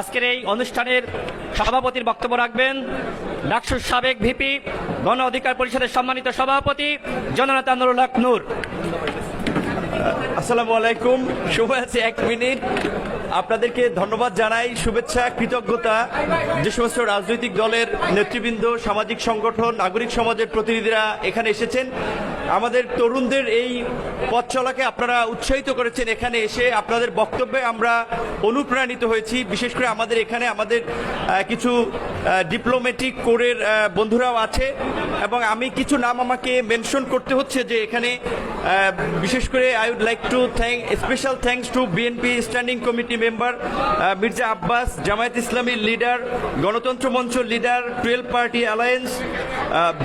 আজকের এই অনুষ্ঠানের সভাপতির বক্তব্য রাখবেন ডাকসুর সাবেক ভিপি, গণ অধিকার পরিষদের সম্মানিত সভাপতি জননেতা নুরুল হক নূর। আসসালামু আলাইকুম, শুভ আছে এক মিনিট। আপনাদেরকে ধন্যবাদ জানাই, শুভেচ্ছা, কৃতজ্ঞতা। যে সমস্ত রাজনৈতিক দলের নেতৃবৃন্দ, সামাজিক সংগঠন, নাগরিক সমাজের প্রতিনিধিরা এখানে এসেছেন আমাদের তরুণদের এই পথ চলাকে আপনারা উৎসাহিত করেছেন এখানে এসে। আপনাদের বক্তব্যে আমরা অনুপ্রাণিত হয়েছি। বিশেষ করে আমাদের এখানে আমাদের কিছু ডিপ্লোম্যাটিক কোরের বন্ধুরাও আছে। এবং আমি কিছু নাম আমাকে মেনশন করতে হচ্ছে যে এখানে বিশেষ করে I would like to thank special thanks to BNP standing committee member Mirza Abbas, Jamaat Islami leader গণতন্ত্র মঞ্চ লিডার টুয়েলভ পার্টি অ্যালায়েন্স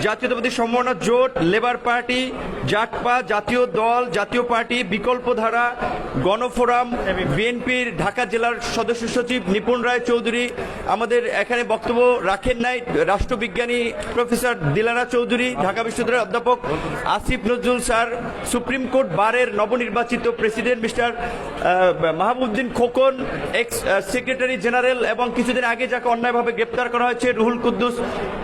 জাতীয়তাবাদী সম্ভাবনা জোট লেবার পার্টি জাকপা জাতীয় দল, জাতীয় পার্টি বিকল্প ধারা গণফোরাম, বিএনপির ঢাকা জেলার সদস্য সচিব নিপুণ রায় চৌধুরী, আমাদের এখানে বক্তব্য রাখেন নাই রাষ্ট্রবিজ্ঞানী প্রফেসর দিলারা চৌধুরী, ঢাকা বিশ্ববিদ্যালয়ের অধ্যাপক Asif Nazrul sir, supreme court বারের নবনির্বাচিত president Mister Mahbuddin Khokon, ex secretary general এবং কিছুদিন আগে যাকে অন্যায়ভাবে গ্রেপ্তার করা হয়েছে রুহুল কুদ্দুস,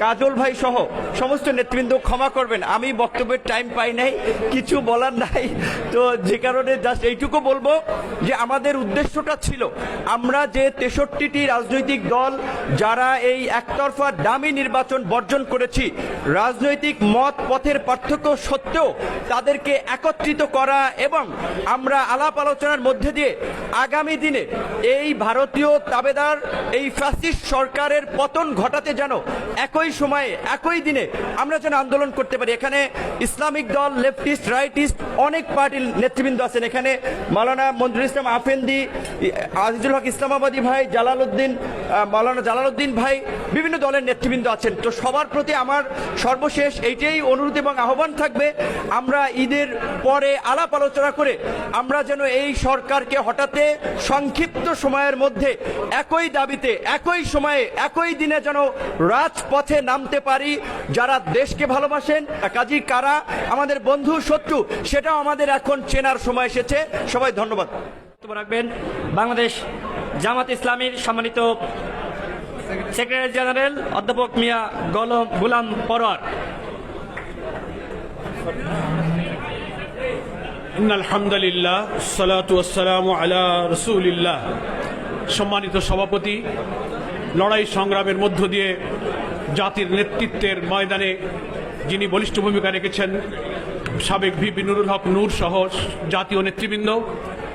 কাজল ভাই সহ সমস্ত নেতৃবৃন্দ ক্ষমা করবেন। আমি বক্তব্যের টাইম পাই নাই, কিছু বলার নাই। তো যে কারণে জাস্ট এইটুকু বলব যে আমাদের উদ্দেশ্যটা ছিল, আমরা যে তেষট্টিটি রাজনৈতিক দল যারা এই একতরফা দামি নির্বাচন বর্জন করেছি, রাজনৈতিক মত পথের পার্থক্য সত্ত্বেও তাদেরকে একত্রিত করা এবং আমরা আলাপ আলোচনার মধ্যে দিয়ে আগামী দিনে এই ভারতীয় তাবেদার, এই ফ্যাসিস্ট সরকারের পতন ঘটাতে যেন একই সময়ে, একই দিনে আমরা যেন আন্দোলন করতে পারি। এখানে ইসলামিক দল লেফটিস্ট রাইটিস্ট অনেক পার্টির নেতৃবৃন্দ আছেন এখানে। মাওলানা মঞ্জুর ইসলাম আফেন্দি আজিজুল হক ইসলামাবাদী ভাই জালালউদ্দিন আহ, মাওলানা জালালউদ্দিন ভাই বিভিন্ন দলের নেতৃবৃন্দ আছেন। তো সবার প্রতি আমার সর্বশেষ এইটাই অনুরোধ এবং আহ্বান থাকবে আমরা ঈদের পরে আলাপ আলোচনা করে আমরা যেন এই সরকারকে হঠাতে সংক্ষিপ্ত সময়ের মধ্যে একই দাবিতে একই সময়ে একই দিনে যেন রাজপথে নামতে পারি। যারা দেশকে ভালোবাসেন, কাজী কারা, আমাদের বন্ধু শত্রু, সেটাও আমাদের এখন চেনার সময় এসেছে। সবাই ধন্যবাদ। রাখবেন বাংলাদেশ জামাত ইসলামীর সম্মানিত সেক্রেটারি জেনারেল অধ্যাপক মিয়া গলম গুলাম পরোয়ার। ইন আলহামদুলিল্লাহ, সালাতু আসসালামু আলা রসুলিল্লাহ। সম্মানিত সভাপতি, লড়াই সংগ্রামের মধ্য দিয়ে জাতির নেতৃত্বের ময়দানে যিনি বলিষ্ঠ ভূমিকা রেখেছেন সাবেক ভিপি নুরুল হক নূর সহ জাতীয় নেতৃবৃন্দ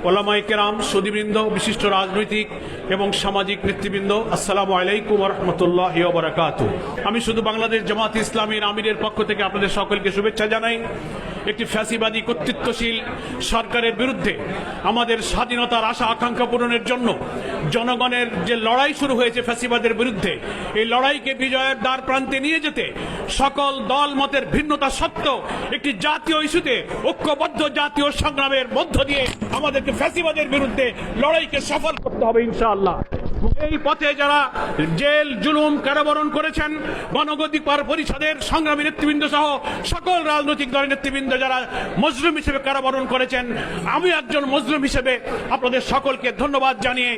ওলামাই কেরাম সদীবৃন্দ, বিশিষ্ট রাজনৈতিক এবং সামাজিক নেতৃবৃন্দ, আসসালামু আলাইকুম রহমতুল্লাহ বারাকাত আমি শুধু বাংলাদেশ জামাত ইসলামীর আমিরের পক্ষ থেকে আপনাদের সকলকে শুভেচ্ছা জানাই। একটি ফ্যাসিবাদী কর্তৃত্বশীল সরকারের বিরুদ্ধে আমাদের স্বাধীনতার আশা আকাঙ্ক্ষা পূরণের জন্য জনগণের যে লড়াই শুরু হয়েছে ফ্যাসিবাদের বিরুদ্ধে, এই লড়াইকে বিজয়ের দ্বার প্রান্তে নিয়ে যেতে সকল দল মতের ভিন্নতা সত্ত্বেও একটি জাতীয় ইস্যুতে ঐক্যবদ্ধ জাতীয় সংগ্রামের মধ্য দিয়ে আমাদেরকে ফ্যাসিবাদের বিরুদ্ধে লড়াইকে সফল করতে হবে ইনশাআল্লাহ। এই পথে যারা জেল, জুলুম, কারাবরণ করেছেন গণগতিকার পরিষদের সংগ্রামী নেতৃবৃন্দ সহ সকল রাজনৈতিক দলের নেতৃবৃন্দ যারা মজলুম হিসেবে কারাবরণ করেছেন, আমি একজন মজলুম হিসেবে আপনাদের সকলকে ধন্যবাদ জানিয়ে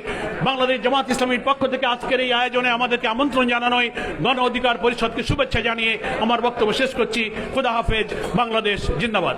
বাংলাদেশ জামাত ইসলামীর পক্ষ থেকে আজকের এই আয়োজনে আমাদেরকে আমন্ত্রণ জানানোয় গণ অধিকার পরিষদকে শুভেচ্ছা জানিয়ে আমার বক্তব্য শেষ করছি। খুদা হাফেজ, বাংলাদেশ, জিন্দাবাদ।